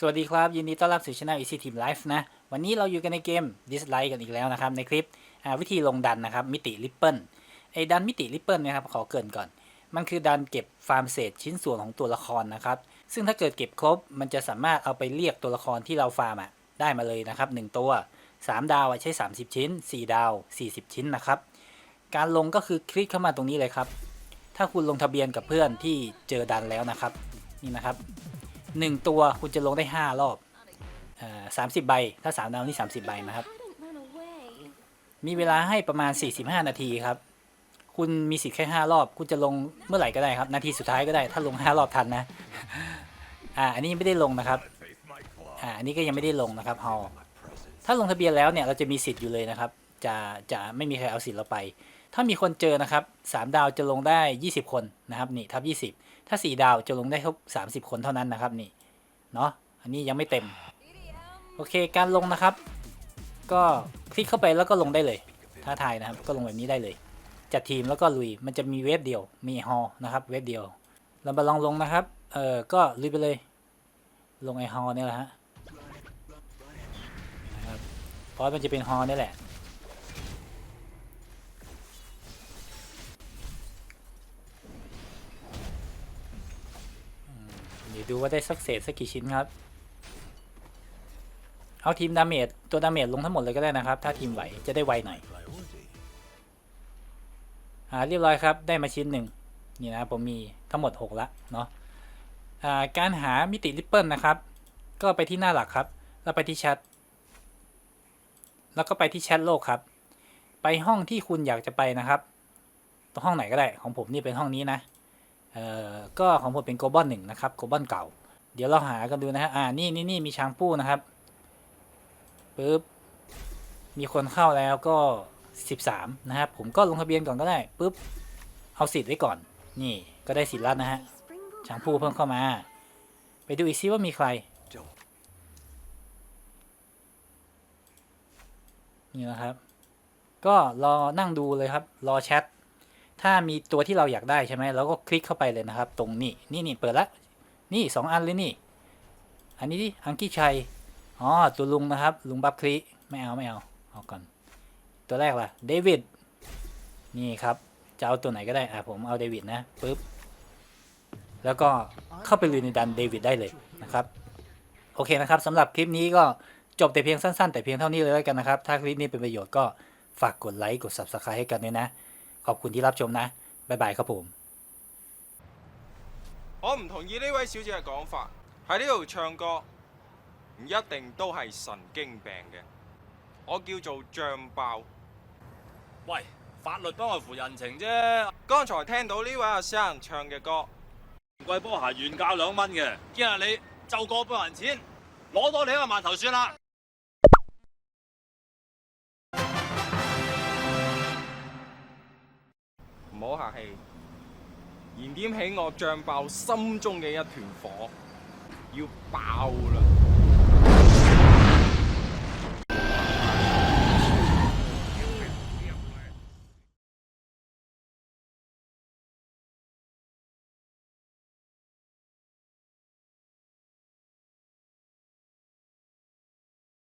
สวัสดีครับ ยินดีต้อนรับสู่ช่อง Easy Team Life นะ วันนี้เราอยู่กันในเกม Dislike กันอีกแล้วนะครับ ในคลิปวิธีลงดันนะครับ มิติริปเปิลไอ้ดันมิติริปเปิลนี่ยครับ ขอเกินก่อน มันคือดันเก็บฟาร์มเศษชิ้นส่วนของตัวละครนะครับ ซึ่งถ้าเกิดเก็บครบ มันจะสามารถเอาไปเรียกตัวละครที่เราฟาร์มอะได้มาเลยนะครับ 1 ตัว 3 ดาวใช้ 30 ชิ้น 4 ดาว 40 ชิ้นนะครับ การลงก็คือคลิกเข้ามาตรงนี้เลยครับ ถ้าคุณลงทะเบียนกับเพื่อนที่เจอดันแล้วนะครับ นี่นะครับ หนึ่งตัวคุณจะลงได้ห้ารอบสามสิบใบ ถ้าสามดาวนี่สามสิบใบนะครับ มีเวลาให้ประมาณ45นาทีครับ คุณมีสิทธิ์แค่5รอบ คุณจะลงเมื่อไหร่ก็ได้ครับ นาทีสุดท้ายก็ได้ ถ้าลง5รอบทันนะ อ่า อันนี้ยังไม่ได้ลงนะครับ อ่า อันนี้ก็ยังไม่ได้ลงนะครับฮอลถ้าลงทะเบียนแล้วเนี่ยเราจะมีสิทธิ์อยู่เลยนะครับ จะ จะไม่มีใครเอาสิทธิ์เราไป ถ้ามีคนเจอนะครับ3ดาวจะลงได้20คนนะครับ นี่ทับ20 ถ้า 4 ดาวจะลงได้ครบ30 คนเท่านั้นนะครับนี่เนาะอันนี้ยังไม่เต็ม โอเคการลงนะครับ ก็คลิกเข้าไปแล้วก็ลงได้เลยท้าทายนะครับก็ลงแบบนี้ได้เลย จัดทีมแล้วก็ลุยมันจะมีเวฟเดียวมีฮอนะครับเวฟเดียว เรามาลองลงนะครับเออก็ลุยไปเลย ลงไอฮอเนี่ยแหละฮะนะครับเพราะมันจะเป็นฮอนี่แหละ ดี๋ยวดูว่าได้สักเศษสักกี่ชิ้นครับ เอาทีมดาเมจตัวดาเมจลงทั้งหมดเลยก็ได้นะครับ ถ้าทีมไหวจะได้ไวหน่อยอ่าเรียบร้อยครับ ได้มาชิ้นหนึ่งนี่นะผมมีทั้งหมด 6 ละเนาะอ่าการหามิติริปเปิลนะครับ ก็ไปที่หน้าหลักครับ แล้วไปที่แชทแล้วก็ไปที่แชทโลกครับ ไปห้องที่คุณอยากจะไปนะครับ ตรงห้องไหนก็ได้ของผมนี่เป็นห้องนี้นะ เอ่อก็ของผมเป็นโกลบอลหนึ่งนะครับโกลบอลเก่า เดี๋ยวเราหากันดูนะฮะอ่านี่นี่นี่มีช้างปู้นะครับปุ๊บมีคนเข้าแล้วก็ 13 นะครับ ผมก็ลงทะเบียนก่อนก็ได้ปุ๊บเอาสิทธิ์ไว้ก่อน นี่ก็ได้สิทธิ์แล้วนะฮะช้างผู้เพิ่มเข้ามา ไปดูอีกซิว่ามีใคร นี่นะครับ ก็รอนั่งดูเลยครับ รอแชท ถ้ามีตัวที่เราอยากได้ใช่ไหมเราก็คลิกเข้าไปเลยนะครับ ตรงนี้นี่นี่เปิดละนี่สองอันเลยนี่ อันนี้ดิอังกี้ชัยอ๋อตัวลุงนะครับ ลุงบับคลีไม่เอาไม่เอาเอาก่อน ตัวแรกล่ะเดวิดนี่ครับจะเอาตัวไหนก็ได้อะผมเอาเดวิดนะปึ๊บแล้วก็เข้าไปลุยในดันเดวิดได้เลยนะครับ โอเคนะครับสำหรับคลิปนี้ก็จบแต่เพียงสั้นๆ แต่เพียงเท่านี้เลยแล้วกันนะครับ ถ้าคลิปนี้เป็นประโยชน์ก็ฝากกดไลค์กด Subscribe ให้กันด้วยนะขอบคุณที่รับชมนะ บ๊ายบายครับผม 我唔同意呢位小姐嘅講法，喺呢度唱歌唔一定都係神經病嘅，我叫做脹爆。喂，法律幫我扶人情啫，剛才聽到呢位阿生唱嘅歌，貴波鞋原價兩蚊嘅，今日你就過半人錢，攞多你一個饅頭算啦。 唔好客氣，燃點起我脹爆心中嘅一團火，要爆啦！